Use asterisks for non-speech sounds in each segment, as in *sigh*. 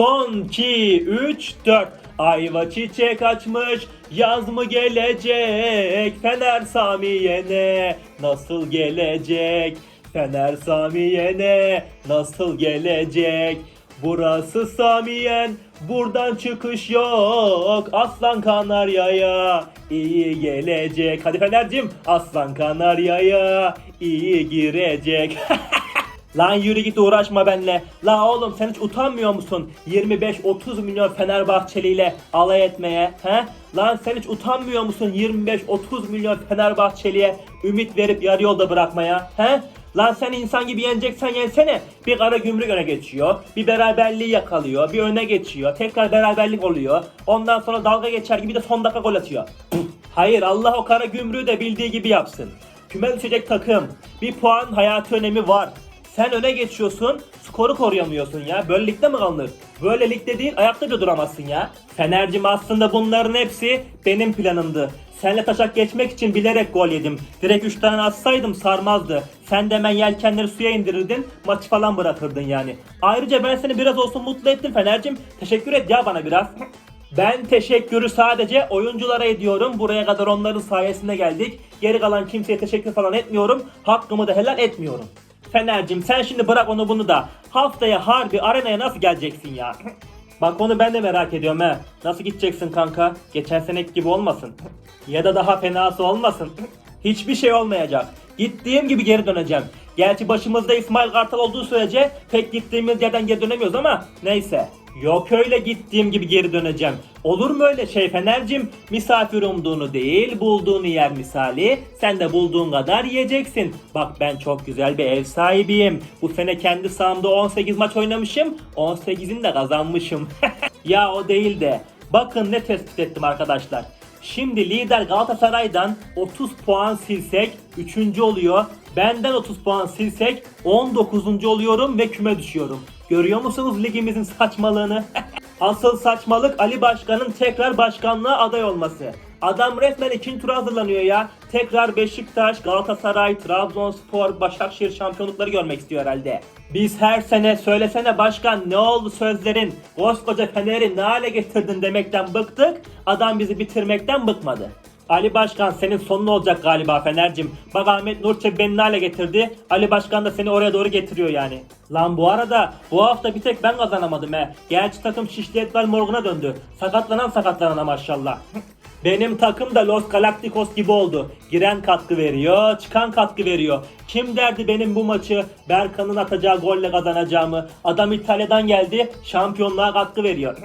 Son 2, 3, 4. Ayva çiçek açmış, yaz mı gelecek? Fener Samiye'ne nasıl gelecek? Fener Samiye'ne nasıl gelecek? Burası Samiyen, buradan çıkış yok. Aslan Kanarya'ya iyi gelecek. Hadi Fener'cim, Aslan Kanarya'ya iyi girecek. *laughs* Lan yürü git uğraşma benle. La oğlum sen hiç utanmıyor musun? 25-30 milyon Fenerbahçeli ile alay etmeye. He? Lan sen hiç utanmıyor musun 25-30 milyon Fenerbahçeliye ümit verip yarı yolda bırakmaya? He? Lan sen insan gibi yeneceksen yensene. Bir kara gümrük öne geçiyor. Bir beraberliği yakalıyor. Bir öne geçiyor. Tekrar beraberlik oluyor. Ondan sonra dalga geçer gibi de son dakika gol atıyor. Hayır Allah o kara gümrüğü de bildiği gibi yapsın. Küme düşecek takım. Bir puan hayatı önemi var. Sen öne geçiyorsun, skoru koruyamıyorsun ya. Böyle ligde mi kalınır? Böyle ligde değil, ayakta bile duramazsın ya. Fenercim aslında bunların hepsi benim planımdı. Senle taşak geçmek için bilerek gol yedim. Direkt 3 tane atsaydım sarmazdı. Sen de hemen yelkenleri suya indirirdin, maçı falan bırakırdın yani. Ayrıca ben seni biraz olsun mutlu ettim Fenercim. Teşekkür et ya bana biraz. Ben teşekkürü sadece oyunculara ediyorum. Buraya kadar onların sayesinde geldik. Geri kalan kimseye teşekkür falan etmiyorum. Hakkımı da helal etmiyorum. Fener'cim sen şimdi bırak onu bunu da. Haftaya harbi arenaya nasıl geleceksin ya? Bak onu ben de merak ediyorum he. Nasıl gideceksin kanka? Geçen seneki gibi olmasın. ya da daha fenası olmasın. Hiçbir şey olmayacak. Gittiğim gibi geri döneceğim. Gerçi başımızda İsmail Kartal olduğu sürece pek gittiğimiz yerden geri dönemiyoruz ama neyse. Yok öyle gittiğim gibi geri döneceğim. Olur mu öyle şey Fener'cim? Misafir umduğunu değil, bulduğunu yer misali. Sen de bulduğun kadar yiyeceksin. Bak ben çok güzel bir ev sahibiyim. Bu sene kendi sahamda 18 maç oynamışım. 18'ini de kazanmışım. *laughs* ya o değil de. Bakın ne tespit ettim arkadaşlar. Şimdi lider Galatasaray'dan 30 puan silsek 3. oluyor. Benden 30 puan silsek 19. oluyorum ve küme düşüyorum. Görüyor musunuz ligimizin saçmalığını? *laughs* Asıl saçmalık Ali Başkan'ın tekrar başkanlığa aday olması. Adam resmen ikinci tura hazırlanıyor ya. Tekrar Beşiktaş, Galatasaray, Trabzonspor, Başakşehir şampiyonlukları görmek istiyor herhalde. Biz her sene söylesene başkan ne oldu sözlerin, koskoca Fener'i ne hale getirdin demekten bıktık. Adam bizi bitirmekten bıkmadı. Ali Başkan senin sonun olacak galiba Fener'cim. Bak Ahmet Nur Çebi beni hale getirdi. Ali Başkan da seni oraya doğru getiriyor yani. Lan bu arada bu hafta bir tek ben kazanamadım he. Gerçi takım Şişli Etval Morgun'a döndü. Sakatlanan sakatlanana maşallah. Benim takım da Los Galacticos gibi oldu. Giren katkı veriyor, çıkan katkı veriyor. Kim derdi benim bu maçı Berkan'ın atacağı golle kazanacağımı? Adam İtalya'dan geldi, şampiyonluğa katkı veriyor.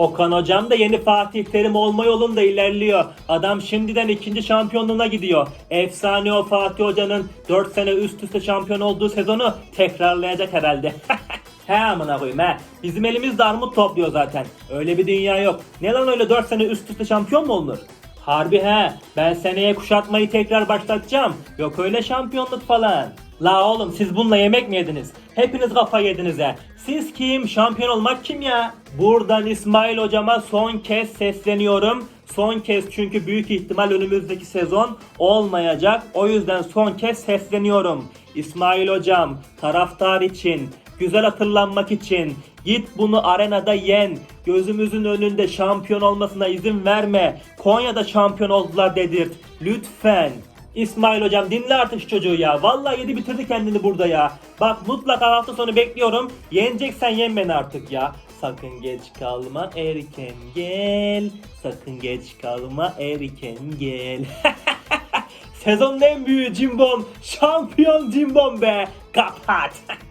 Okan hocam da yeni Fatih Terim olma yolunda ilerliyor. Adam şimdiden ikinci şampiyonluğuna gidiyor. Efsane o Fatih hocanın 4 sene üst üste şampiyon olduğu sezonu tekrarlayacak herhalde. *laughs* He amına koyayım he. Bizim elimizde armut topluyor zaten. Öyle bir dünya yok. Ne lan öyle 4 sene üst üste şampiyon mu olunur? Harbi he. Ben seneye kuşatmayı tekrar başlatacağım. Yok öyle şampiyonluk falan. La oğlum siz bununla yemek mi yediniz? Hepiniz kafa yediniz he. Siz kim? Şampiyon olmak kim ya? Buradan İsmail hocama son kez sesleniyorum. Son kez çünkü büyük ihtimal önümüzdeki sezon olmayacak. O yüzden son kez sesleniyorum. İsmail hocam taraftar için, güzel hatırlanmak için git bunu arenada yen. Gözümüzün önünde şampiyon olmasına izin verme. Konya'da şampiyon oldular dedirt. Lütfen. İsmail hocam dinle artık şu çocuğu ya. Vallahi yedi bitirdi kendini burada ya. Bak mutlaka hafta sonu bekliyorum. Yeneceksen yen beni artık ya. Sakın geç kalma erken gel. Sakın geç kalma erken gel. *laughs* Sezonun en büyüğü Cimbom. Şampiyon Cimbom be. Kapat. *laughs*